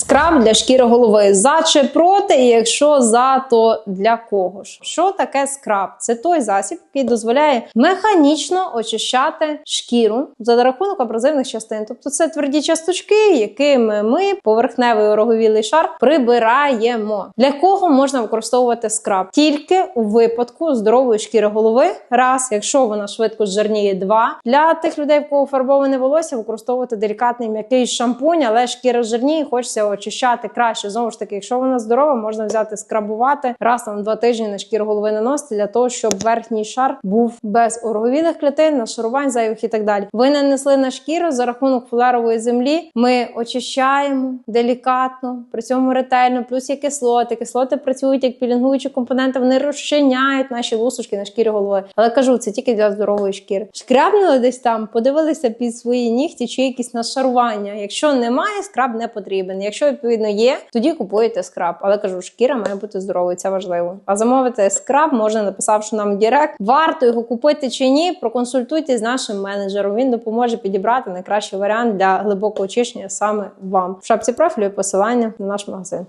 Скраб для шкіри голови. За чи проти, і якщо за, то для кого ж? Що таке скраб? Це той засіб, який дозволяє механічно очищати шкіру за рахунок абразивних частин. Тобто це тверді часточки, якими ми поверхневий ороговілий шар прибираємо. Для кого можна використовувати скраб? Тільки у випадку здорової шкіри голови. Раз, якщо вона швидко зжирніє, два для тих людей, в кого фарбоване волосся, використовувати делікатний м'який шампунь, але шкіра жирніє, хочеться очищати краще. Знову ж таки, якщо вона здорова, можна взяти скрабувати раз там два тижні на шкіру голови наносити для того, щоб верхній шар був без ороговілих клітин, нашарувань зайвих і так далі. Ви нанесли на шкіру за рахунок фулерової землі. Ми очищаємо делікатно, при цьому ретельно, плюс є кислоти. Кислоти працюють як пілінгуючі компоненти, вони розчиняють наші лусочки на шкірі голови. Але кажу, це тільки для здорової шкіри. Шкрябнули десь там, подивилися під свої нігті чи якісь нашарування. Якщо немає, скраб не потрібен. Якщо відповідно є, тоді купуєте скраб. Але кажу, шкіра має бути здоровою, це важливо. А замовити скраб можна написавши нам в Директ. Варто його купити чи ні, проконсультуйтесь з нашим менеджером. Він допоможе підібрати найкращий варіант для глибокого очищення саме вам. В шапці профілю посилання на наш магазин.